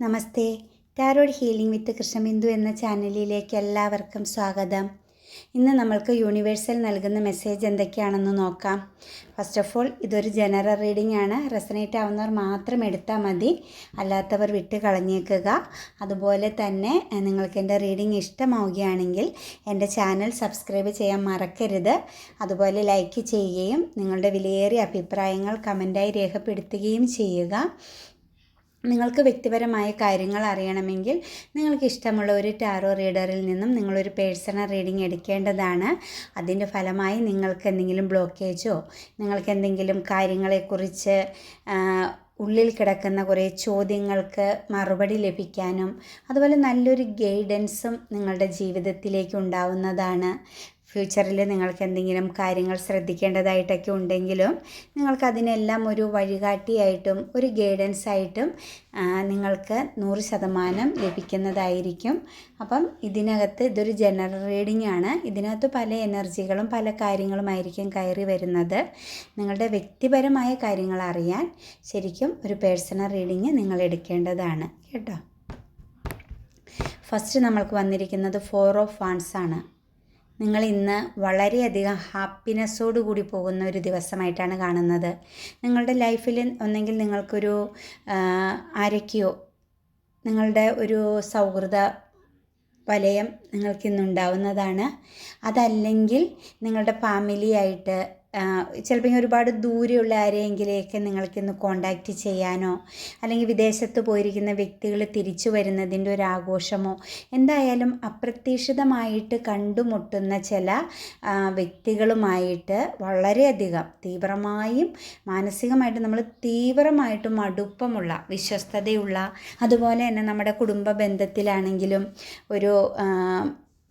Namaste. Tarot healing with Krishnabindu എന്ന ചാനലിലേക്ക് എല്ലാവർക്കും സ്വാഗതം. ഇന്ന് നമ്മൾക്ക് യൂണിവേഴ്സൽ നൽകുന്ന മെസ്സേജ് എന്തൊക്കെയാണെന്ന് നോക്കാം. ഫസ്റ്റ് ഓഫ് ഓൾ ഇതൊരു ജനറൽ റീഡിംഗ് ആണ്. റെസനേറ്റ് ആവുന്നവർ മാത്രം എടുത്താൽ മതി. അല്ലാത്തവർ വിട്ട് കളഞ്ഞേക്കുക. അതുപോലെ തന്നെ നിങ്ങൾക്ക് എന്റെ റീഡിംഗ് ഇഷ്ടമാവുകയാണെങ്കിൽ എന്റെ ചാനൽ സബ്സ്ക്രൈബ് ചെയ്യാൻ മറക്കരുത്. അതുപോലെ ലൈക്ക് ചെയ്യുകയും നിങ്ങളുടെ വിലയേറിയ അഭിപ്രായങ്ങൾ കമന്റായി രേഖപ്പെടുത്തുകയും ചെയ്യുക. നിങ്ങൾക്ക് വ്യക്തിപരമായ കാര്യങ്ങൾ അറിയണമെങ്കിൽ നിങ്ങൾക്ക് ഇഷ്ടമുള്ള ഒരു ടാറോ റീഡറിൽ നിന്നും നിങ്ങളൊരു പേഴ്സണൽ റീഡിംഗ് എടുക്കേണ്ടതാണ്. അതിന്റെ ഫലമായി നിങ്ങൾക്ക് എന്തെങ്കിലും ബ്ലോക്കേജോ നിങ്ങൾക്ക് എന്തെങ്കിലും കാര്യങ്ങളെക്കുറിച്ച് ഉള്ളിൽ കിടക്കുന്ന കുറേ ചോദ്യങ്ങൾക്ക് മറുപടി ലഭിക്കാനും അതുപോലെ നല്ലൊരു ഗൈഡൻസും നിങ്ങളുടെ ജീവിതത്തിലേക്ക് ഉണ്ടാവുന്നതാണ്. ഫ്യൂച്ചറിൽ നിങ്ങൾക്ക് എന്തെങ്കിലും കാര്യങ്ങൾ ശ്രദ്ധിക്കേണ്ടതായിട്ടൊക്കെ ഉണ്ടെങ്കിലും നിങ്ങൾക്കതിനെല്ലാം ഒരു വഴികാട്ടിയായിട്ടും ഒരു ഗൈഡൻസ് ആയിട്ടും നിങ്ങൾക്ക് നൂറ് ശതമാനം ലഭിക്കുന്നതായിരിക്കും. അപ്പം ഇതിനകത്ത് ഇതൊരു ജനറൽ റീഡിംഗ് ആണ് ഇതിനകത്ത് പല എനർജികളും പല കാര്യങ്ങളുമായിരിക്കും കയറി വരുന്നത്. നിങ്ങളുടെ വ്യക്തിപരമായ കാര്യങ്ങൾ അറിയാൻ ശരിക്കും ഒരു പേഴ്സണൽ റീഡിങ് നിങ്ങൾ എടുക്കേണ്ടതാണ്. കേട്ടോ? ഫസ്റ്റ് നമ്മൾക്ക് വന്നിരിക്കുന്നത് ഫോർ ഓഫ് വാൺസ് ആണ് നിങ്ങൾ ഇന്ന് വളരെയധികം ഹാപ്പിനെസ്സോട് കൂടി പോകുന്ന ഒരു ദിവസമായിട്ടാണ് കാണുന്നത്. നിങ്ങളുടെ ലൈഫിൽ ഒന്നെങ്കിൽ നിങ്ങൾക്കൊരു ആരൊക്കെയോ നിങ്ങളുടെ ഒരു സൗഹൃദ വലയം നിങ്ങൾക്കിന്നുണ്ടാവുന്നതാണ്. അതല്ലെങ്കിൽ നിങ്ങളുടെ ഫാമിലിയായിട്ട് ചിലപ്പോൾ ഒരുപാട് ദൂരെയുള്ള ആരെയെങ്കിലേക്ക് നിങ്ങൾക്കിന്ന് കോണ്ടാക്റ്റ് ചെയ്യാനോ അല്ലെങ്കിൽ വിദേശത്ത് പോയിരിക്കുന്ന വ്യക്തികൾ തിരിച്ചു വരുന്നതിന്റെ ഒരു ആഘോഷമോ എന്തായാലും അപ്രതീക്ഷിതമായിട്ട് കണ്ടുമുട്ടുന്ന ചില വ്യക്തികളുമായിട്ട് വളരെയധികം തീവ്രമായും മാനസികമായിട്ട് നമ്മൾ തീവ്രമായിട്ടും അടുപ്പമുള്ള വിശ്വസ്തതയുള്ള അതുപോലെ തന്നെ നമ്മുടെ കുടുംബ ബന്ധത്തിലാണെങ്കിലും ഒരു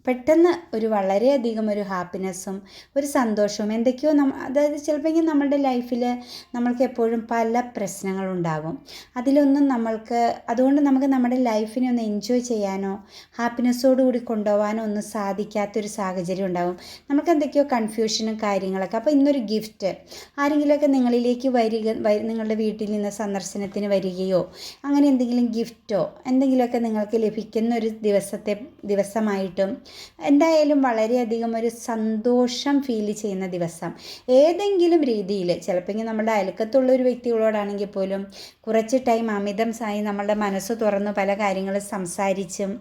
പെട്ടെന്ന് ഒരു വളരെയധികം ഒരു ഹാപ്പിനെസ്സും ഒരു സന്തോഷവും എന്തൊക്കെയോ നമ്മ അതായത് ചിലപ്പോൾ നമ്മളുടെ ലൈഫിൽ നമ്മൾക്ക് എപ്പോഴും പല പ്രശ്നങ്ങളുണ്ടാകും അതിലൊന്നും നമ്മൾക്ക് അതുകൊണ്ട് നമുക്ക് നമ്മുടെ ലൈഫിനെ ഒന്ന് എൻജോയ് ചെയ്യാനോ ഹാപ്പിനെസ്സോടു കൂടി കൊണ്ടുപോകാനോ ഒന്നും സാധിക്കാത്തൊരു സാഹചര്യം ഉണ്ടാകും. നമുക്ക് എന്തൊക്കെയോ കൺഫ്യൂഷനും കാര്യങ്ങളൊക്കെ. അപ്പോൾ ഇന്നൊരു ഗിഫ്റ്റ് ആരെങ്കിലുമൊക്കെ നിങ്ങളിലേക്ക് വരിക വരി നിങ്ങളുടെ വീട്ടിൽ നിന്ന് സന്ദർശനത്തിന് വരികയോ അങ്ങനെ എന്തെങ്കിലും ഗിഫ്റ്റോ എന്തെങ്കിലുമൊക്കെ നിങ്ങൾക്ക് ലഭിക്കുന്ന ഒരു ദിവസത്തെ ദിവസമായിട്ടും എന്തായാലും വളരെയധികം ഒരു സന്തോഷം ഫീൽ ചെയ്യുന്ന ദിവസം. ഏതെങ്കിലും രീതിയിൽ ചിലപ്പോൾ നമ്മുടെ അയൽക്കത്തുള്ള ഒരു വ്യക്തികളോടാണെങ്കിൽ പോലും കുറച്ച് ടൈം അമിതം സായി നമ്മളുടെ മനസ്സ് തുറന്ന് പല കാര്യങ്ങളും സംസാരിച്ചും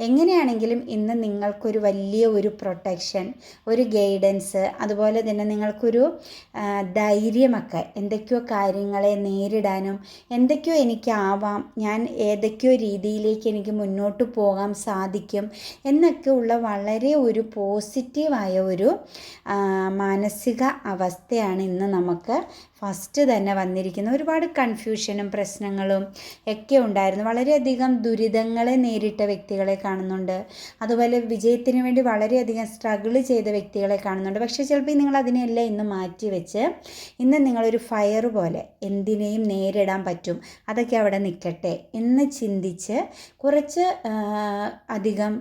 എങ്ങനെയാണെങ്കിലും ഇന്ന് നിങ്ങൾക്കൊരു വലിയ ഒരു പ്രൊട്ടക്ഷൻ ഒരു ഗൈഡൻസ് അതുപോലെ തന്നെ നിങ്ങൾക്കൊരു ധൈര്യമൊക്കെ എന്തൊക്കെയോ കാര്യങ്ങളെ നേരിടാനും എന്തൊക്കെയോ എനിക്കാവാം ഞാൻ ഏതൊക്കെയോ രീതിയിലേക്ക് എനിക്ക് മുന്നോട്ട് പോകാൻ സാധിക്കും എന്നൊക്കെ ഉള്ള വളരെ ഒരു പോസിറ്റീവായ ഒരു മാനസിക അവസ്ഥയാണ് ഇന്ന് നമുക്ക് ഫസ്റ്റ് തന്നെ വന്നിരിക്കുന്ന ഒരുപാട് കൺഫ്യൂഷനും പ്രശ്നങ്ങളും ഒക്കെ ഉണ്ടായിരുന്നു. വളരെയധികം ദുരിതങ്ങളെ നേരിട്ട വ്യക്തികളെ കാണുന്നുണ്ട്. അതുപോലെ വിജയത്തിന് വേണ്ടി വളരെയധികം സ്ട്രഗിൾ ചെയ്ത വ്യക്തികളെ കാണുന്നുണ്ട്. പക്ഷേ ചിലപ്പോൾ നിങ്ങൾ അതിനെല്ലാം ഇന്ന് മാറ്റി വെച്ച് ഇന്ന് നിങ്ങളൊരു ഫയർ പോലെ എന്തിനേയും നേരിടാൻ പറ്റും. അതൊക്കെ അവിടെ നിൽക്കട്ടെ എന്ന് ചിന്തിച്ച് കുറച്ച് അധികം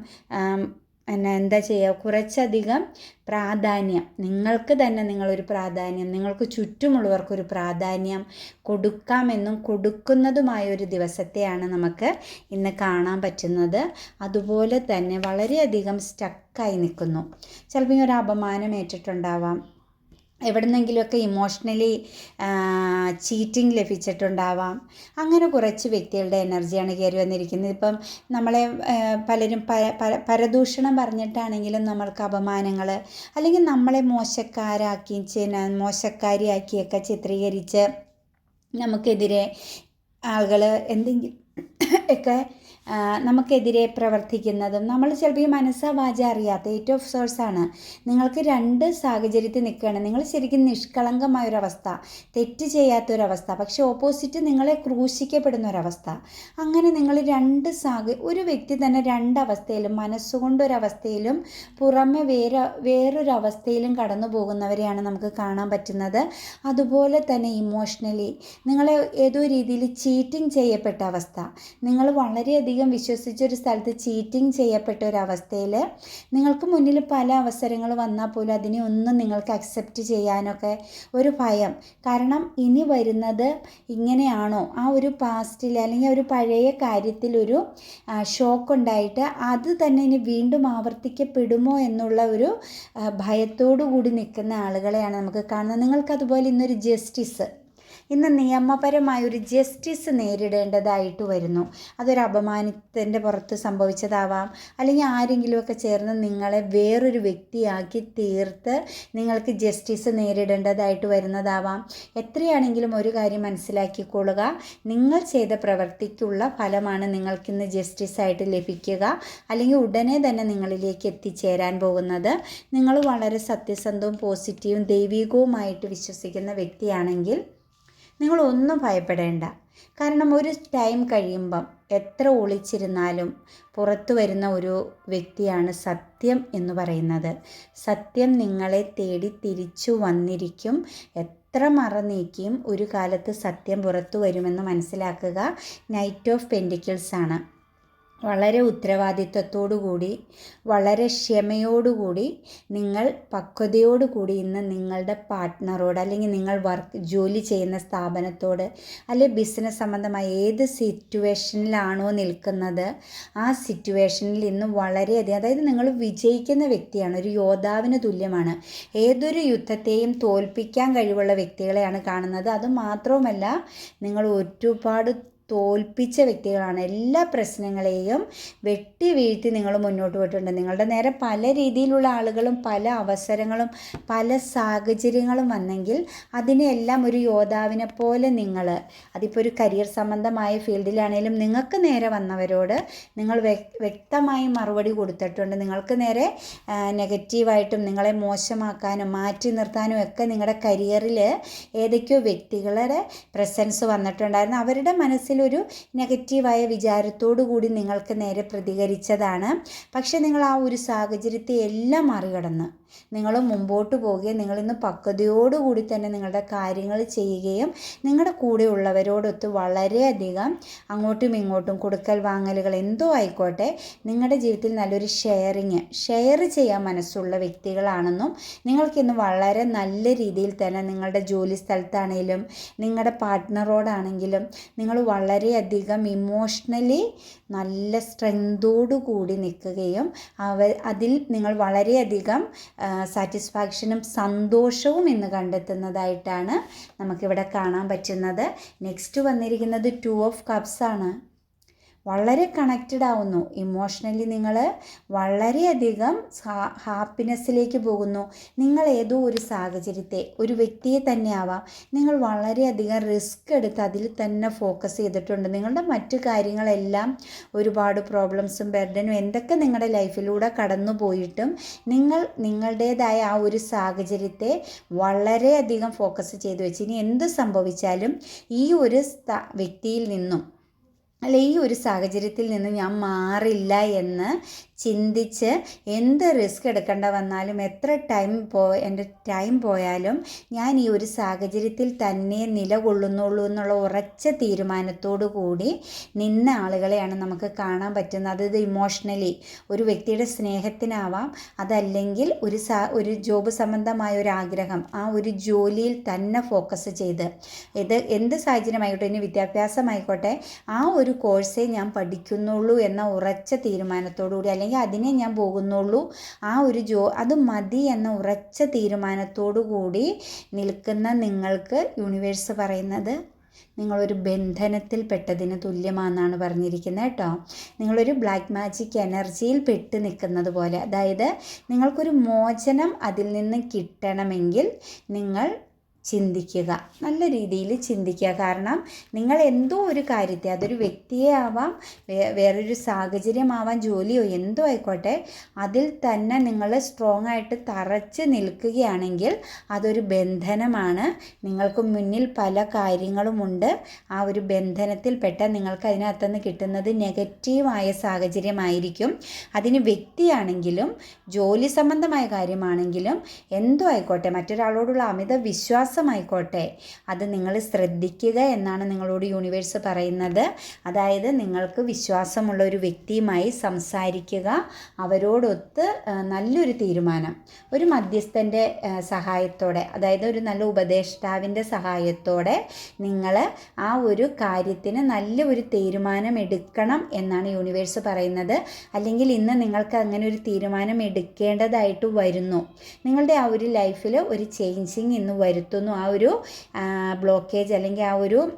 പിന്നെ എന്താ ചെയ്യുക കുറച്ചധികം പ്രാധാന്യം. നിങ്ങൾക്ക് തന്നെ നിങ്ങളൊരു പ്രാധാന്യം നിങ്ങൾക്ക് ചുറ്റുമുള്ളവർക്കൊരു പ്രാധാന്യം കൊടുക്കാമെന്നും കൊടുക്കുന്നതുമായ ഒരു ദിവസത്തെയാണ് നമുക്ക് ഇന്ന് കാണാൻ പറ്റുന്നത്. അതുപോലെ തന്നെ വളരെയധികം സ്റ്റക്കായി നിൽക്കുന്നു. ചിലപ്പോൾ ഒരു അപമാനം ഏറ്റിട്ടുണ്ടാവാം. എവിടുന്നെങ്കിലുമൊക്കെ ഇമോഷണലി ചീറ്റിംഗ് ലഭിച്ചിട്ടുണ്ടാവാം. അങ്ങനെ കുറച്ച് വ്യക്തികളുടെ എനർജിയാണ് കയറി വന്നിരിക്കുന്നത്. ഇപ്പം നമ്മളെ പലരും പരദൂഷണം പറഞ്ഞിട്ടാണെങ്കിലും നമ്മൾക്ക് അപമാനങ്ങൾ അല്ലെങ്കിൽ നമ്മളെ മോശക്കാരാക്കി മോശക്കാരിയാക്കിയൊക്കെ ചിത്രീകരിച്ച് നമുക്കെതിരെ ആളുകൾ എന്തെങ്കിലും ആ, നമുക്കെതിരെ പ്രവർത്തിക്കുന്നതും നമ്മൾ ചിലപ്പോൾ ഈ മനസ്സാ വാച അറിയാത്ത എയ്റ്റ് ഓഫ് സോഴ്സാണ് നിങ്ങൾക്ക് രണ്ട് സാഹചര്യത്തിൽ നിൽക്കുകയാണ് നിങ്ങൾ ശരിക്കും നിഷ്കളങ്കമായ ഒരവസ്ഥ തെറ്റ് ചെയ്യാത്തൊരവസ്ഥ പക്ഷേ ഓപ്പോസിറ്റ് നിങ്ങളെ ക്രൂശിക്കപ്പെടുന്ന ഒരവസ്ഥ അങ്ങനെ നിങ്ങൾ രണ്ട് സാഹ ഒരു വ്യക്തി തന്നെ രണ്ടവസ്ഥയിലും മനസ്സുകൊണ്ടൊരവസ്ഥയിലും പുറമെ വേറെ വേറൊരവസ്ഥയിലും കടന്നു പോകുന്നവരെയാണ് നമുക്ക് കാണാൻ പറ്റുന്നത്. അതുപോലെ തന്നെ ഇമോഷണലി നിങ്ങളെ ഏതോ രീതിയിൽ ചീറ്റിംഗ് ചെയ്യപ്പെട്ട അവസ്ഥ. നിങ്ങൾ നിങ്ങൾ വളരെയധികം വിശ്വസിച്ചൊരു സ്ഥലത്ത് ചീറ്റിംഗ് ചെയ്യപ്പെട്ട ഒരു അവസ്ഥയിൽ നിങ്ങൾക്ക് മുന്നിൽ പല അവസരങ്ങൾ വന്നാൽ പോലും അതിനെ ഒന്നും നിങ്ങൾക്ക് അക്സെപ്റ്റ് ചെയ്യാനൊക്കെ ഒരു ഭയം. കാരണം ഇനി വരുന്നത് ഇങ്ങനെയാണോ? ആ ഒരു പാസ്റ്റിൽ അല്ലെങ്കിൽ ഒരു പഴയ കാര്യത്തിലൊരു ഷോക്ക് ഉണ്ടായിട്ട് അത് തന്നെ ഇനി വീണ്ടും ആവർത്തിക്കപ്പെടുമോ എന്നുള്ള ഒരു ഭയത്തോടു കൂടി നിൽക്കുന്ന ആളുകളെയാണ് നമുക്ക് കാണുന്നത്. നിങ്ങൾക്കതുപോലെ ഇന്നൊരു ജസ്റ്റിസ് ഇന്ന് നിയമപരമായ ഒരു ജസ്റ്റിസ് നേരിടേണ്ടതായിട്ട് വരുന്നു. അതൊരു അപമാനത്തിന്റെ പുറത്ത് സംഭവിച്ചതാവാം. അല്ലെങ്കിൽ ആരെങ്കിലുമൊക്കെ ചേർന്ന് നിങ്ങളെ വേറൊരു വ്യക്തിയാക്കി തീർത്ത് നിങ്ങൾക്ക് ജസ്റ്റിസ് നേരിടേണ്ടതായിട്ട് വരുന്നതാവാം. എത്രയാണെങ്കിലും ഒരു കാര്യം മനസ്സിലാക്കിക്കൊള്ളുക. നിങ്ങൾ ചെയ്ത പ്രവൃത്തിക്കുള്ള ഫലമാണ് നിങ്ങൾക്കിന്ന് ജസ്റ്റിസ് ആയിട്ട് ലഭിക്കുക. അല്ലെങ്കിൽ ഉടനെ തന്നെ നിങ്ങളിലേക്ക് എത്തിച്ചേരാൻ പോകുന്നത്. നിങ്ങൾ വളരെ സത്യസന്ധവും പോസിറ്റീവും ദൈവികവുമായിട്ട് വിശ്വസിക്കുന്ന വ്യക്തിയാണെങ്കിൽ നിങ്ങളൊന്നും ഭയപ്പെടേണ്ട. കാരണം ഒരു ടൈം കഴിയുമ്പം എത്ര ഒളിച്ചിരുന്നാലും പുറത്തു വരുന്ന ഒരു വ്യക്തിയാണ് സത്യം എന്ന് പറയുന്നത്. സത്യം നിങ്ങളെ തേടി തിരിച്ചു വന്നിരിക്കും. എത്ര മറ നീക്കിയും ഒരു കാലത്ത് സത്യം പുറത്തു വരുമെന്ന് മനസ്സിലാക്കുക. നൈറ്റ് ഓഫ് പെന്റിക്കിൾസ് ആണ്. വളരെ ഉത്തരവാദിത്വത്തോടു കൂടി വളരെ ക്ഷമയോടുകൂടി നിങ്ങൾ പക്വതയോടുകൂടി ഇന്ന് നിങ്ങളുടെ പാർട്ട്ണറോട് അല്ലെങ്കിൽ നിങ്ങൾ വർക്ക് ജോലി ചെയ്യുന്ന സ്ഥാപനത്തോട് അല്ലെങ്കിൽ ബിസിനസ് സംബന്ധമായ ഏത് സിറ്റുവേഷനിലാണോ നിൽക്കുന്നത് ആ സിറ്റുവേഷനിൽ ഇന്ന് വളരെയധികം അതായത് നിങ്ങൾ വിജയിക്കുന്ന വ്യക്തിയാണ് ഒരു യോദ്ധാവിന് തുല്യമാണ്. ഏതൊരു യുദ്ധത്തെയും തോൽപ്പിക്കാൻ കഴിവുള്ള വ്യക്തികളെയാണ് കാണുന്നത്. അത് മാത്രവുമല്ല നിങ്ങൾ ഒരുപാട് തോൽപ്പിച്ച വ്യക്തികളാണ്. എല്ലാ പ്രശ്നങ്ങളെയും വെട്ടി വീഴ്ത്തി നിങ്ങൾ മുന്നോട്ട് പോയിട്ടുണ്ട്. നിങ്ങളുടെ നേരെ പല രീതിയിലുള്ള ആളുകളും പല അവസരങ്ങളും പല സാഹചര്യങ്ങളും വന്നെങ്കിൽ അതിനെല്ലാം ഒരു യോദ്ധാവിനെ പോലെ നിങ്ങൾ അതിപ്പോൾ ഒരു കരിയർ സംബന്ധമായ ഫീൽഡിലാണെങ്കിലും നിങ്ങൾക്ക് നേരെ വന്നവരോട് നിങ്ങൾ വ്യക്തമായി മറുപടി കൊടുത്തിട്ടുണ്ട്. നിങ്ങൾക്ക് നേരെ നെഗറ്റീവായിട്ടും നിങ്ങളെ മോശമാക്കാനും മാറ്റി നിർത്താനും ഒക്കെ നിങ്ങളുടെ കരിയറിൽ ഏതൊക്കെയോ വ്യക്തികളുടെ പ്രസൻസ് വന്നിട്ടുണ്ടായിരുന്നു. അവരുടെ മനസ്സിലൊരു നെഗറ്റീവായ വിചാരത്തോടു കൂടി നിങ്ങൾക്ക് നേരെ പ്രതികരിച്ചതാണ്. പക്ഷേ നിങ്ങൾ ആ ഒരു സാഹചര്യത്തെ എല്ലാം മറികടന്ന് നിങ്ങൾ മുമ്പോട്ട് പോവുകയും നിങ്ങളിന്ന് പക്വതയോടുകൂടി തന്നെ നിങ്ങളുടെ കാര്യങ്ങൾ ചെയ്യുകയും നിങ്ങളുടെ കൂടെയുള്ളവരോടൊത്ത് വളരെയധികം അങ്ങോട്ടും ഇങ്ങോട്ടും കൊടുക്കൽ വാങ്ങലുകൾ എന്തോ ആയിക്കോട്ടെ നിങ്ങളുടെ ജീവിതത്തിൽ നല്ലൊരു ഷെയറിങ് ഷെയർ ചെയ്യാൻ മനസ്സുള്ള വ്യക്തികളാണെന്നും നിങ്ങൾക്കിന്ന് വളരെ നല്ല രീതിയിൽ തന്നെ നിങ്ങളുടെ ജോലി സ്ഥലത്താണെങ്കിലും നിങ്ങളുടെ പാർട്ട്ണറോടാണെങ്കിലും നിങ്ങൾ വളരെയധികം ഇമോഷണലി നല്ല സ്ട്രെങ്തോടു കൂടി നിൽക്കുകയും അവ അതിൽ നിങ്ങൾ വളരെയധികം സാറ്റിസ്ഫാക്ഷനും സന്തോഷവും ഇന്ന് കണ്ടെത്തുന്നതായിട്ടാണ് നമുക്കിവിടെ കാണാൻ പറ്റുന്നത്. നെക്സ്റ്റ് വന്നിരിക്കുന്നത് ടു ഓഫ് കപ്സ് ആണ്. വളരെ കണക്റ്റഡ് ആവുന്നു. ഇമോഷണലി നിങ്ങൾ വളരെയധികം ഹാപ്പിനെസ്സിലേക്ക് പോകുന്നു. നിങ്ങൾ ഏതോ ഒരു സാഹചര്യത്തെ ഒരു വ്യക്തിയെ തന്നെ ആവാം. നിങ്ങൾ വളരെയധികം റിസ്ക് എടുത്ത് അതിൽ തന്നെ ഫോക്കസ് ചെയ്തിട്ടുണ്ട്. നിങ്ങളുടെ മറ്റു കാര്യങ്ങളെല്ലാം ഒരുപാട് പ്രോബ്ലംസും ബെർഡനും എന്തൊക്കെ നിങ്ങളുടെ ലൈഫിലൂടെ കടന്നു പോയിട്ടും നിങ്ങൾ നിങ്ങളുടേതായ ആ ഒരു സാഹചര്യത്തെ വളരെയധികം ഫോക്കസ് ചെയ്തു വെച്ച് ഇനി എന്ത് സംഭവിച്ചാലും ഈ ഒരു വ്യക്തിയിൽ നിന്നും അല്ല ഈ ഒരു സാഹചര്യത്തിൽ നിന്ന് ഞാൻ മാറില്ല എന്ന് ചിന്തിച്ച് എന്ത് റിസ്ക് എടുക്കേണ്ട വന്നാലും എത്ര ടൈം പോ എന്റെ ടൈം പോയാലും ഞാൻ ഈ ഒരു സാഹചര്യത്തിൽ തന്നെ നിലകൊള്ളുന്നുള്ളൂ എന്നുള്ള ഉറച്ച തീരുമാനത്തോടു കൂടി നിന്ന ആളുകളെയാണ് നമുക്ക് കാണാൻ പറ്റുന്നത്. അത് ഇമോഷണലി ഒരു വ്യക്തിയുടെ സ്നേഹത്തിനാവാം അതല്ലെങ്കിൽ ഒരു സാ ഒരു ജോബ് സംബന്ധമായ ഒരു ആഗ്രഹം ആ ഒരു ജോലിയിൽ തന്നെ ഫോക്കസ് ചെയ്ത് ഇത് എന്ത് സാഹചര്യമായിക്കോട്ടെ ഇനി വിദ്യാഭ്യാസമായിക്കോട്ടെ ആ ഒരു കോഴ്സേ ഞാൻ പഠിക്കുന്നുള്ളൂ എന്ന ഉറച്ച തീരുമാനത്തോടു കൂടി അല്ലെങ്കിൽ അതിനെ ഞാൻ പോകുന്നുള്ളൂ. ആ ഒരു ജോ അത് മതി എന്ന ഉറച്ച തീരുമാനത്തോടു കൂടി നിൽക്കുന്ന നിങ്ങൾക്ക് യൂണിവേഴ്സ് പറയുന്നത് നിങ്ങളൊരു ബന്ധനത്തിൽ പെട്ടതിന് തുല്യമാണെന്നാണ് പറഞ്ഞിരിക്കുന്നത് കേട്ടോ. നിങ്ങളൊരു ബ്ലാക്ക് മാജിക് എനർജിയിൽ പെട്ട് നിൽക്കുന്നത് പോലെ. അതായത് നിങ്ങൾക്കൊരു മോചനം അതിൽ നിന്ന് കിട്ടണമെങ്കിൽ നിങ്ങൾ ചിന്തിക്കുക. നല്ല രീതിയിൽ ചിന്തിക്കുക. കാരണം നിങ്ങൾ എന്തോ ഒരു കാര്യത്തെ അതൊരു വ്യക്തിയെ ആവാം വേറൊരു സാഹചര്യമാവാം ജോലിയോ എന്തോ ആയിക്കോട്ടെ അതിൽ തന്നെ നിങ്ങൾ സ്ട്രോങ് ആയിട്ട് തറച്ച് നിൽക്കുകയാണെങ്കിൽ അതൊരു ബന്ധനമാണ്. നിങ്ങൾക്ക് മുന്നിൽ പല കാര്യങ്ങളുമുണ്ട് ആ ഒരു ബന്ധനത്തിൽപ്പെട്ട നിങ്ങൾക്ക് അതിനകത്തുനിന്ന് കിട്ടുന്നത് നെഗറ്റീവായ സാഹചര്യമായിരിക്കും. അതിന് വ്യക്തിയാണെങ്കിലും ജോലി സംബന്ധമായ കാര്യമാണെങ്കിലും എന്തോ ആയിക്കോട്ടെ മറ്റൊരാളോടുള്ള അമിത വിശ്വാസം വിശ്വാസമായിക്കോട്ടെ. അത് നിങ്ങൾ ശ്രദ്ധിക്കുക എന്നാണ് നിങ്ങളോട് യൂണിവേഴ്സ് പറയുന്നത്. അതായത് നിങ്ങൾക്ക് വിശ്വാസമുള്ള ഒരു വ്യക്തിയുമായി സംസാരിക്കുക അവരോടൊത്ത് നല്ലൊരു തീരുമാനം ഒരു മധ്യസ്ഥന്റെ സഹായത്തോടെ അതായത് ഒരു നല്ല ഉപദേഷ്ടാവിന്റെ സഹായത്തോടെ നിങ്ങൾ ആ ഒരു കാര്യത്തിന് നല്ല ഒരു തീരുമാനം എടുക്കണം എന്നാണ് യൂണിവേഴ്സ് പറയുന്നത്. അല്ലെങ്കിൽ ഇന്ന് നിങ്ങൾക്ക് അങ്ങനെ ഒരു തീരുമാനം എടുക്കേണ്ടതായിട്ട് വരുന്നു. നിങ്ങളുടെ ആ ഒരു ലൈഫിൽ ഒരു ചേഞ്ചിങ് ഇന്ന് വരുത്തുന്നു. ആ ഒരു ബ്ലോക്കേജ് അല്ലെങ്കിൽ ആ ഒരു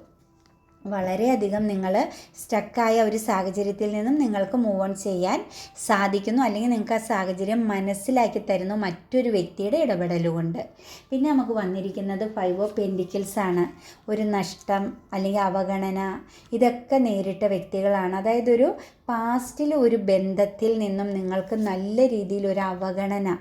വളരെയധികം നിങ്ങൾ സ്റ്റക്കായ ഒരു സാഹചര്യത്തിൽ നിന്നും നിങ്ങൾക്ക് മൂവ് ഓൺ ചെയ്യാൻ സാധിക്കുന്നു. അല്ലെങ്കിൽ നിങ്ങൾക്ക് ആ സാഹചര്യം മനസ്സിലാക്കി തരുന്നു മറ്റൊരു വ്യക്തിയുടെ ഇടപെടലുകൊണ്ട്. പിന്നെ നമുക്ക് വന്നിരിക്കുന്നത് ഫൈവ് ഓഫ് പെൻഡിക്കിൾസ് ആണ്. ഒരു നഷ്ടം അല്ലെങ്കിൽ അവഗണന ഇതൊക്കെ നേരിട്ട വ്യക്തികളാണ്. അതായത് ഒരു പാസ്റ്റിൽ ഒരു ബന്ധത്തിൽ നിന്നും നിങ്ങൾക്ക് നല്ല രീതിയിൽ ഒരു അവഗണന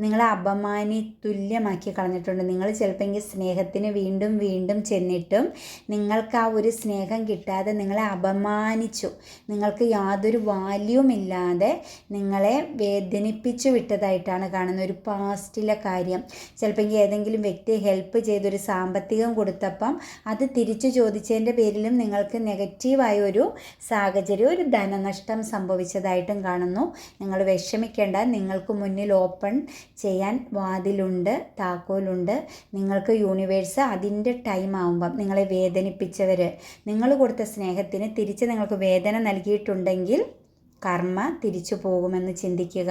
നിങ്ങളെ അപമാനി തുല്യമാക്കി കളഞ്ഞിട്ടുണ്ട്. നിങ്ങൾ ചിലപ്പോൾ സ്നേഹത്തിന് വീണ്ടും വീണ്ടും ചെന്നിട്ടും നിങ്ങൾക്ക് ആ ഒരു സ്നേഹം കിട്ടാതെ നിങ്ങളെ അപമാനിച്ചു. നിങ്ങൾക്ക് യാതൊരു വാല്യൂം ഇല്ലാതെ നിങ്ങളെ വേദനിപ്പിച്ചു വിട്ടതായിട്ടാണ് കാണുന്നത്. ഒരു പാസ്റ്റിലെ കാര്യം. ചിലപ്പോൾ ഏതെങ്കിലും വ്യക്തി ഹെൽപ്പ് ചെയ്തൊരു സാമ്പത്തികം കൊടുത്തപ്പം അത് തിരിച്ചു ചോദിച്ചതിന്റെ പേരിലും നിങ്ങൾക്ക് നെഗറ്റീവായ ഒരു സാഹചര്യം ഒരു ധനനഷ്ടം സംഭവിച്ചതായിട്ടും കാണുന്നു. നിങ്ങൾ വിഷമിക്കേണ്ട. നിങ്ങൾക്ക് മുന്നിൽ ഓപ്പൺ ചെയ്യാൻ വാതിലുണ്ട് താക്കോലുണ്ട്. നിങ്ങൾക്ക് യൂണിവേഴ്സ് അതിന്റെ ടൈം ആകുമ്പം നിങ്ങളെ വേദനിപ്പിച്ചവർ നിങ്ങൾ കൊടുത്ത സ്നേഹത്തിന് തിരിച്ച് നിങ്ങൾക്ക് വേദന നൽകിയിട്ടുണ്ടെങ്കിൽ കർമ്മ തിരിച്ചു പോകുമെന്ന് ചിന്തിക്കുക.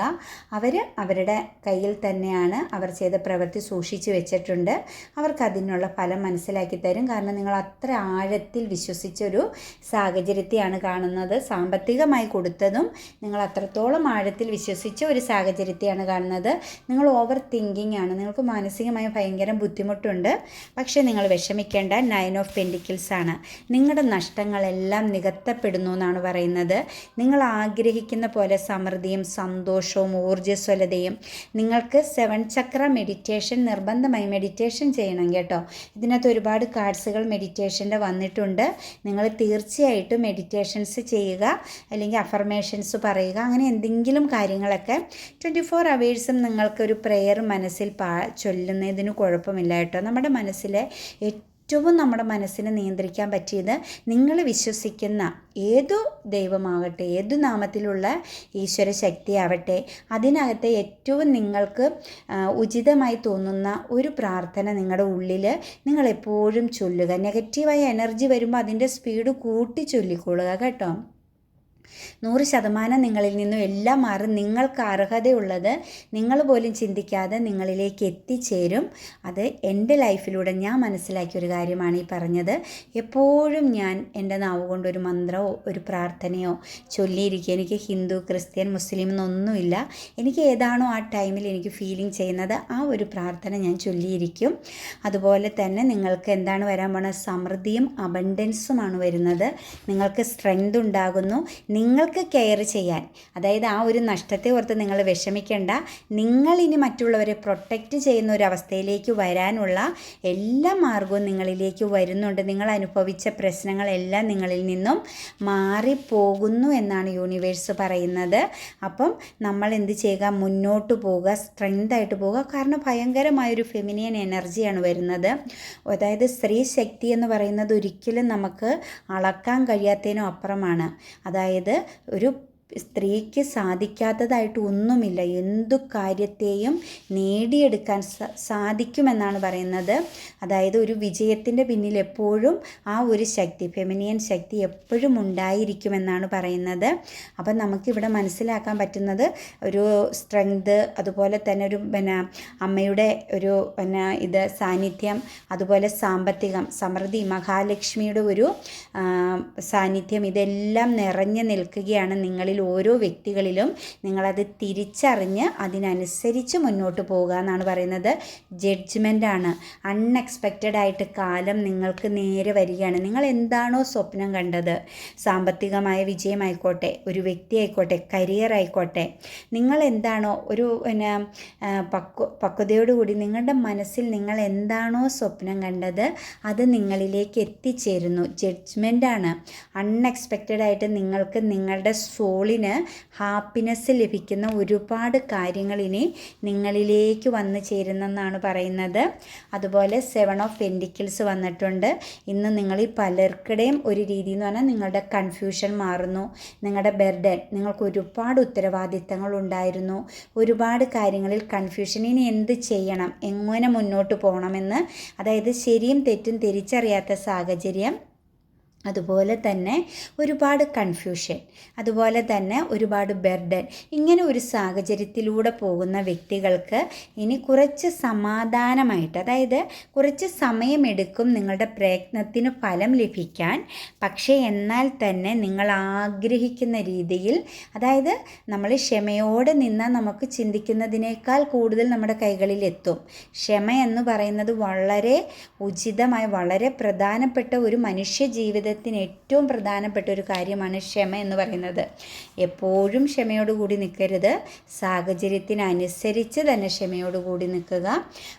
അവർ അവരുടെ കയ്യിൽ തന്നെയാണ് അവർ ചെയ്ത പ്രവൃത്തി സൂക്ഷിച്ചു വെച്ചിട്ടുണ്ട്. അവർക്ക് അതിനുള്ള ഫലം മനസ്സിലാക്കി തരും. കാരണം നിങ്ങൾ അത്ര ആഴത്തിൽ വിശ്വസിച്ചൊരു സാഹചര്യത്തെയാണ് കാണുന്നത്. സാമ്പത്തികമായി കൊടുത്തതും നിങ്ങൾ അത്രത്തോളം ആഴത്തിൽ വിശ്വസിച്ച ഒരു സാഹചര്യത്തെയാണ് കാണുന്നത്. നിങ്ങൾ ഓവർ തിങ്കിങ് ആണ്. നിങ്ങൾക്ക് മാനസികമായി ഭയങ്കര ബുദ്ധിമുട്ടുണ്ട്. പക്ഷേ നിങ്ങൾ വിഷമിക്കേണ്ട നയൻ ഓഫ് പെൻഡിക്കിൾസ് ആണ്. നിങ്ങളുടെ നഷ്ടങ്ങളെല്ലാം നികത്തപ്പെടുന്നു എന്നാണ് പറയുന്നത്. നിങ്ങൾ ആഗ്രഹിക്കുന്ന പോലെ സമൃദ്ധിയും സന്തോഷവും ഊർജസ്വലതയും നിങ്ങൾക്ക് സെവൻ ചക്ര മെഡിറ്റേഷൻ നിർബന്ധമായി മെഡിറ്റേഷൻ ചെയ്യണം കേട്ടോ. ഇതിനകത്ത് ഒരുപാട് കാർഡ്സുകൾ മെഡിറ്റേഷന്റെ വന്നിട്ടുണ്ട്. നിങ്ങൾ തീർച്ചയായിട്ടും മെഡിറ്റേഷൻസ് ചെയ്യുക അല്ലെങ്കിൽ അഫർമേഷൻസ് പറയുക അങ്ങനെ എന്തെങ്കിലും കാര്യങ്ങളൊക്കെ ട്വന്റി ഫോർ അവേഴ്സും നിങ്ങൾക്കൊരു പ്രെയർ മനസ്സിൽ പാ ചൊല്ലുന്നതിന് കുഴപ്പമില്ല കേട്ടോ. നമ്മുടെ മനസ്സിലെ ഏറ്റവും നമ്മുടെ മനസ്സിനെ നിയന്ത്രിക്കാൻ പറ്റിയത് നിങ്ങൾ വിശ്വസിക്കുന്ന ഏതു ദൈവമാകട്ടെ ഏതു നാമത്തിലുള്ള ഈശ്വര ശക്തിയാവട്ടെ അതിനകത്തെ ഏറ്റവും നിങ്ങൾക്ക് ഉചിതമായി തോന്നുന്ന ഒരു പ്രാർത്ഥന നിങ്ങളുടെ ഉള്ളിൽ നിങ്ങൾ എപ്പോഴും ചൊല്ലുക നെഗറ്റീവായ എനർജി വരുമ്പോൾ അതിന്റെ സ്പീഡ് കൂട്ടി ചൊല്ലിക്കൊള്ളുക കേട്ടോ. നൂറ് ശതമാനം നിങ്ങളിൽ നിന്നും എല്ലാം മാറും നിങ്ങൾക്ക് അർഹതയുള്ളത് നിങ്ങൾ പോലും ചിന്തിക്കാതെ നിങ്ങളിലേക്ക് എത്തിച്ചേരും. അത് എന്റെ ലൈഫിലൂടെ ഞാൻ മനസ്സിലാക്കിയ ഒരു കാര്യമാണ് ഈ പറഞ്ഞത്. എപ്പോഴും ഞാൻ എന്റെ നാവ് കൊണ്ട് ഒരു മന്ത്രമോ ഒരു പ്രാർത്ഥനയോ ചൊല്ലിയിരിക്കുക എനിക്ക് ഹിന്ദു ക്രിസ്ത്യൻ മുസ്ലിം എന്നൊന്നുമില്ല. എനിക്ക് ഏതാണോ ആ ടൈമിൽ എനിക്ക് ഫീലിംഗ് ചെയ്യുന്നത് ആ ഒരു പ്രാർത്ഥന ഞാൻ ചൊല്ലിയിരിക്കും. അതുപോലെ തന്നെ നിങ്ങൾക്ക് എന്താണ് വരാൻ പോണ സമൃദ്ധിയും അബണ്ടൻസുമാണ് വരുന്നത്. നിങ്ങൾക്ക് സ്ട്രെങ്ത് ഉണ്ടാകുന്നു. നിങ്ങൾക്ക് കെയർ ചെയ്യാൻ. അതായത് ആ ഒരു നഷ്ടത്തെ ഓർത്ത് നിങ്ങൾ വിഷമിക്കേണ്ട. നിങ്ങൾ ഇനി മറ്റുള്ളവരെ പ്രൊട്ടക്റ്റ് ചെയ്യുന്ന ഒരു അവസ്ഥയിലേക്ക് വരാനുള്ള എല്ലാ മാർഗവും നിങ്ങളിലേക്ക് വരുന്നുണ്ട്. നിങ്ങൾ അനുഭവിച്ച പ്രശ്നങ്ങളെല്ലാം നിങ്ങളിൽ നിന്നും മാറിപ്പോകുന്നു എന്നാണ് യൂണിവേഴ്സ് പറയുന്നത്. അപ്പം നമ്മൾ എന്ത് ചെയ്യുക? മുന്നോട്ട് പോവുക സ്ട്രെങ്തായിട്ട് പോവുക. കാരണം ഭയങ്കരമായൊരു ഫെമിനിയൻ എനർജിയാണ് വരുന്നത്. അതായത് സ്ത്രീ ശക്തി എന്ന് പറയുന്നത് ഒരിക്കലും നമുക്ക് അളക്കാൻ കഴിയാത്തതിനും അപ്പുറമാണ്. അതായത് ഒരു സ്ത്രീക്ക് സാധിക്കാത്തതായിട്ട് ഒന്നുമില്ല. എന്തു കാര്യത്തെയും നേടിയെടുക്കാൻ സാധിക്കുമെന്നാണ് പറയുന്നത്. അതായത് ഒരു വിജയത്തിന്റെ പിന്നിൽ എപ്പോഴും ആ ഒരു ശക്തി ഫെമിനിയൻ ശക്തി എപ്പോഴും ഉണ്ടായിരിക്കുമെന്നാണ് പറയുന്നത്. അപ്പം നമുക്കിവിടെ മനസ്സിലാക്കാൻ പറ്റുന്നത് ഒരു സ്ട്രെങ്ത് അതുപോലെ തന്നെ ഒരു പിന്നെ അമ്മയുടെ ഒരു പിന്നെ ഇത് സാന്നിധ്യം അതുപോലെ സാമ്പത്തികം സമൃദ്ധി മഹാലക്ഷ്മിയുടെ ഒരു സാന്നിധ്യം ഇതെല്ലാം നിറഞ്ഞു നിൽക്കുകയാണ് നിങ്ങളിൽ ഓരോ വ്യക്തികളിലും നിങ്ങളത് തിരിച്ചറിഞ്ഞ് അതിനനുസരിച്ച് മുന്നോട്ട് പോവുക എന്നാണ് പറയുന്നത്. ജഡ്ജ്മെന്റ് ആണ്. അൺഎക്സ്പെക്റ്റഡ് ആയിട്ട് കാലം നിങ്ങൾക്ക് നേരെ വരികയാണ്. നിങ്ങൾ എന്താണോ സ്വപ്നം കണ്ടത്? സാമ്പത്തികമായ വിജയമായിക്കോട്ടെ ഒരു വ്യക്തി ആയിക്കോട്ടെ കരിയർ ആയിക്കോട്ടെ നിങ്ങൾ എന്താണോ ഒരു പിന്നെ പക്വ പക്വതയോടുകൂടി നിങ്ങളുടെ മനസ്സിൽ നിങ്ങൾ എന്താണോ സ്വപ്നം കണ്ടത് അത് നിങ്ങളിലേക്ക് എത്തിച്ചേരുന്നു. ജഡ്ജ്മെന്റ് ആണ്. അൺഎക്സ്പെക്റ്റഡ് ആയിട്ട് നിങ്ങൾക്ക് നിങ്ങളുടെ സോൾ സോളിന് ഹാപ്പിനെസ് ലഭിക്കുന്ന ഒരുപാട് കാര്യങ്ങൾ ഇനി നിങ്ങളിലേക്ക് വന്നു ചേരുന്നെന്നാണ് പറയുന്നത്. അതുപോലെ സെവൻ ഓഫ് പെൻഡിക്കിൾസ് വന്നിട്ടുണ്ട്. ഇന്ന് നിങ്ങൾ ഈ പലർക്കിടെയും ഒരു രീതി എന്ന് പറഞ്ഞാൽ നിങ്ങളുടെ കൺഫ്യൂഷൻ മാറുന്നു. നിങ്ങളുടെ ബെർഡൻ നിങ്ങൾക്ക് ഒരുപാട് ഉത്തരവാദിത്തങ്ങൾ ഉണ്ടായിരുന്നു. ഒരുപാട് കാര്യങ്ങളിൽ കൺഫ്യൂഷൻ ഇനി എന്ത് ചെയ്യണം? എങ്ങനെ മുന്നോട്ട് പോകണമെന്ന്? അതായത് ശരിയും തെറ്റും തിരിച്ചറിയാത്ത സാഹചര്യം. അതുപോലെ തന്നെ ഒരുപാട് കൺഫ്യൂഷൻ അതുപോലെ തന്നെ ഒരുപാട് ബെർഡൻ ഇങ്ങനെ ഒരു സാഹചര്യത്തിലൂടെ പോകുന്ന വ്യക്തികൾക്ക് ഇനി കുറച്ച് സമാധാനമായിട്ട് അതായത് കുറച്ച് സമയമെടുക്കും നിങ്ങളുടെ പ്രയത്നത്തിന് ഫലം ലഭിക്കാൻ. പക്ഷേ എന്നാൽ തന്നെ നിങ്ങൾ ആഗ്രഹിക്കുന്ന രീതിയിൽ അതായത് നമ്മൾ ക്ഷമയോടെ നിന്നാൽ നമുക്ക് ചിന്തിക്കുന്നതിനേക്കാൾ കൂടുതൽ നമ്മുടെ കൈകളിൽ എത്തും ക്ഷമ എന്ന് പറയുന്നത് വളരെ ഉചിതമായ വളരെ പ്രധാനപ്പെട്ട ഒരു മനുഷ്യ ജീവിത ജീവിതത്തിന് ഏറ്റവും പ്രധാനപ്പെട്ട ഒരു കാര്യമാണ് ക്ഷമ എന്ന് പറയുന്നത്. എപ്പോഴും ക്ഷമയോടുകൂടി നിൽക്കരുത്. സാഹചര്യത്തിനനുസരിച്ച് തന്നെ ക്ഷമയോടുകൂടി നിൽക്കുക.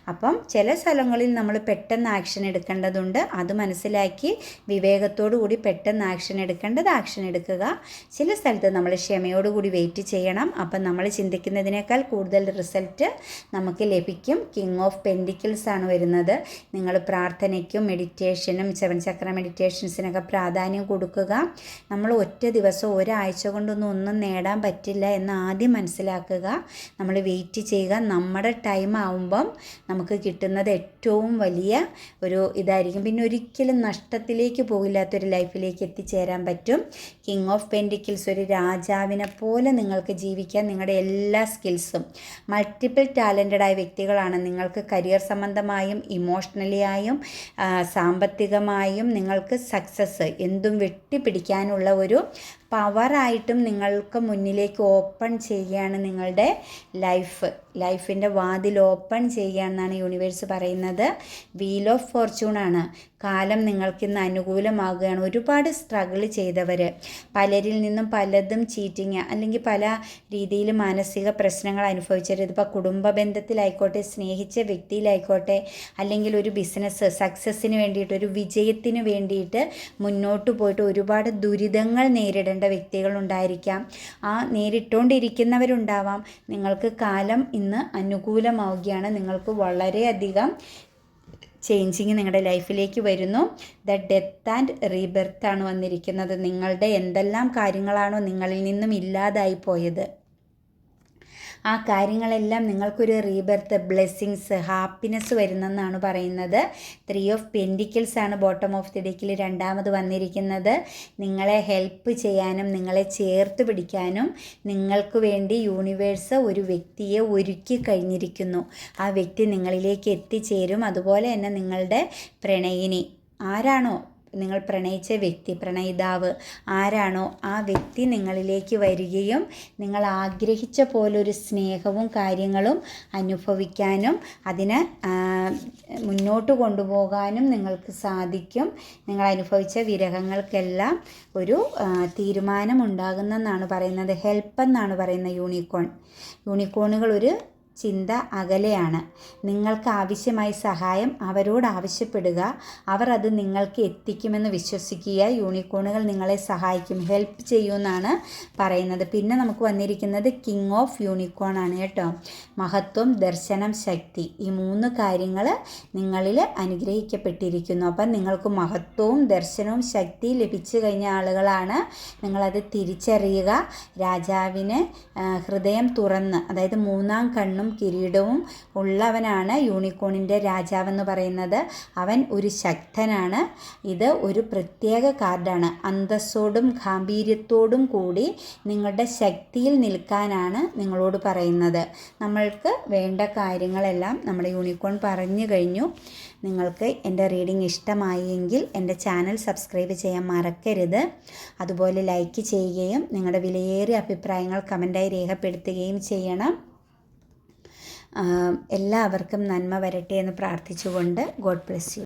അപ്പം ചില സ്ഥലങ്ങളിൽ നമ്മൾ പെട്ടെന്ന് ആക്ഷൻ എടുക്കേണ്ടതുണ്ട്. അത് മനസ്സിലാക്കി വിവേകത്തോടു കൂടി പെട്ടെന്ന് ആക്ഷൻ എടുക്കേണ്ടത് ആക്ഷൻ എടുക്കുക. ചില സ്ഥലത്ത് നമ്മൾ ക്ഷമയോടുകൂടി വെയിറ്റ് ചെയ്യണം. അപ്പം നമ്മൾ ചിന്തിക്കുന്നതിനേക്കാൾ കൂടുതൽ റിസൾട്ട് നമുക്ക് ലഭിക്കും. കിങ് ഓഫ് പെൻഡിക്കിൾസ് ആണ് വരുന്നത്. നിങ്ങൾ പ്രാർത്ഥനയ്ക്കും മെഡിറ്റേഷനും സെവൻ ചക്ര മെഡിറ്റേഷൻസിനൊക്കെ പ്രാധാന്യം കൊടുക്കുക. നമ്മൾ ഒറ്റ ദിവസം ഒരാഴ്ച കൊണ്ടൊന്നും ഒന്നും നേടാൻ പറ്റില്ല എന്ന് ആദ്യം മനസ്സിലാക്കുക. നമ്മൾ വെയിറ്റ് ചെയ്യുക. നമ്മുടെ ടൈം ആവുമ്പം നമുക്ക് കിട്ടുന്നത് ഏറ്റവും വലിയ ഒരു ഇതായിരിക്കും. പിന്നെ ഒരിക്കലും നഷ്ടത്തിലേക്ക് പോകില്ലാത്തൊരു ലൈഫിലേക്ക് എത്തിച്ചേരാൻ പറ്റും. കിങ് ഓഫ് പെൻഡിക്കിൾസ് ഒരു രാജാവിനെ പോലെ നിങ്ങൾക്ക് ജീവിക്കാൻ നിങ്ങളുടെ എല്ലാ സ്കിൽസും മൾട്ടിപ്പിൾ ടാലന്റഡ് ആയ വ്യക്തികളാണ്. നിങ്ങൾക്ക് കരിയർ സംബന്ധമായും ഇമോഷണലി ആയും സാമ്പത്തികമായും നിങ്ങൾക്ക് സക്സസ് എന്തും വെട്ടിപ്പിടിക്കാനുള്ള ഒരു പവറായിട്ടും നിങ്ങൾക്ക് മുന്നിലേക്ക് ഓപ്പൺ ചെയ്യുകയാണ് നിങ്ങളുടെ ലൈഫ്. ലൈഫിന്റെ വാതിൽ ഓപ്പൺ ചെയ്യുകയാണെന്നാണ് യൂണിവേഴ്സ് പറയുന്നത്. വീൽ ഓഫ് ഫോർച്യൂണാണ് കാലം നിങ്ങൾക്കിന്ന് അനുകൂലമാകുകയാണ്. ഒരുപാട് സ്ട്രഗിൾ ചെയ്തവർ പലരിൽ നിന്നും പലതും ചീറ്റിങ് അല്ലെങ്കിൽ പല രീതിയിൽ മാനസിക പ്രശ്നങ്ങൾ അനുഭവിച്ചവർ ഇതിപ്പോൾ കുടുംബ ബന്ധത്തിലായിക്കോട്ടെ സ്നേഹിച്ച വ്യക്തിയിലായിക്കോട്ടെ അല്ലെങ്കിൽ ഒരു ബിസിനസ് സക്സസ്സിന് വേണ്ടിയിട്ട് ഒരു വിജയത്തിന് വേണ്ടിയിട്ട് മുന്നോട്ട് പോയിട്ട് ഒരുപാട് ദുരിതങ്ങൾ നേരിടേണ്ട വ്യക്തികളുണ്ടായിരിക്കാം. ആ നേരിട്ടുകൊണ്ടിരിക്കുന്നവരുണ്ടാവാം നിങ്ങൾക്ക് കാലം ഇന്ന് അനുകൂലമാവുകയാണ്. നിങ്ങൾക്ക് വളരെയധികം ചേഞ്ചിങ് നിങ്ങളുടെ ലൈഫിലേക്ക് വരുന്നു. ദ ഡെത്ത് ആൻഡ് റീബെർത്ത് ആണ് വന്നിരിക്കുന്നത്. നിങ്ങളുടെ എന്തെല്ലാം കാര്യങ്ങളാണോ നിങ്ങളിൽ നിന്നും ഇല്ലാതായി പോയത്? ആ കാര്യങ്ങളെല്ലാം നിങ്ങൾക്കൊരു റീബർത്ത് ബ്ലെസ്സിങ്സ് ഹാപ്പിനെസ് വരുന്നെന്നാണ് പറയുന്നത്. ത്രീ ഓഫ് പെൻഡിക്കിൾസ് ആണ് ബോട്ടം ഓഫ് ദി ഡെക്കിൽ രണ്ടാമത് വന്നിരിക്കുന്നത്. നിങ്ങളെ ഹെൽപ്പ് ചെയ്യാനും നിങ്ങളെ ചേർത്ത് പിടിക്കാനും നിങ്ങൾക്ക് വേണ്ടി യൂണിവേഴ്സ് ഒരു വ്യക്തിയെ ഒരുക്കി കഴിഞ്ഞിരിക്കുന്നു. ആ വ്യക്തി നിങ്ങളിലേക്ക് എത്തിച്ചേരും. അതുപോലെ തന്നെ നിങ്ങളുടെ പ്രണയിനി. ആരാണോ? നിങ്ങൾ പ്രണയിച്ച വ്യക്തി പ്രണയിതാവ് ആരാണോ ആ വ്യക്തി നിങ്ങളിലേക്ക് വരികയും നിങ്ങൾ ആഗ്രഹിച്ച പോലൊരു സ്നേഹവും കാര്യങ്ങളും അനുഭവിക്കാനും അതിന് മുന്നോട്ട് കൊണ്ടുപോകാനും നിങ്ങൾക്ക് സാധിക്കും. നിങ്ങൾ അനുഭവിച്ച വിരഹങ്ങൾക്കെല്ലാം ഒരു തീരുമാനമുണ്ടാകുന്നെന്നാണ് പറയുന്നത്. ഹെൽപ്പ് എന്നാണ് പറയുന്നത് യൂണിക്കോൺ. യൂണിക്കോണുകൾ ഒരു ചിന്ത അകലെയാണ്. നിങ്ങൾക്ക് ആവശ്യമായ സഹായം അവരോട് ആവശ്യപ്പെടുക. അവർ അത് നിങ്ങൾക്ക് എത്തിക്കുമെന്ന് വിശ്വസിക്കുക. യൂണിക്കോണുകൾ നിങ്ങളെ സഹായിക്കും. ഹെൽപ്പ് ചെയ്യുമെന്നാണ് പറയുന്നത്. പിന്നെ നമുക്ക് വന്നിരിക്കുന്നത് കിങ് ഓഫ് യൂണിക്കോൺ ആണ് കേട്ടോ. മഹത്വം ദർശനം ശക്തി. ഈ മൂന്ന് കാര്യങ്ങൾ നിങ്ങളിൽ അനുഗ്രഹിക്കപ്പെട്ടിരിക്കുന്നു. അപ്പം നിങ്ങൾക്ക് മഹത്വവും ദർശനവും ശക്തി ലഭിച്ചു കഴിഞ്ഞ ആളുകളാണ് നിങ്ങളത് തിരിച്ചറിയുക. രാജാവിന് ഹൃദയം തുറന്ന് അതായത് മൂന്നാം കണ്ണും കിരീടവും കിരീടവും ഉള്ളവനാണ് യൂണിക്കോണിന്റെ രാജാവെന്ന് പറയുന്നത്. അവൻ ഒരു ശക്തനാണ്. ഇത് ഒരു പ്രത്യേക കാർഡാണ്. അന്തസ്സോടും ഗാംഭീര്യത്തോടും കൂടി നിങ്ങളുടെ ശക്തിയിൽ നിൽക്കാനാണ് നിങ്ങളോട് പറയുന്നത്. നമ്മൾക്ക് വേണ്ട കാര്യങ്ങളെല്ലാം നമ്മുടെ യൂണിക്കോൺ പറഞ്ഞു കഴിഞ്ഞു. നിങ്ങൾക്ക് എന്റെ റീഡിംഗ് ഇഷ്ടമായെങ്കിൽ എന്റെ ചാനൽ സബ്സ്ക്രൈബ് ചെയ്യാൻ മറക്കരുത്. അതുപോലെ ലൈക്ക് ചെയ്യുകയും നിങ്ങളുടെ വിലയേറിയ അഭിപ്രായങ്ങൾ കമന്റായി രേഖപ്പെടുത്തുകയും ചെയ്യണം. എല്ലാവർക്കും നന്മ വരട്ടെ എന്ന് പ്രാർത്ഥിച്ചുകൊണ്ട് ഗോഡ് ബ്ലെസ് യു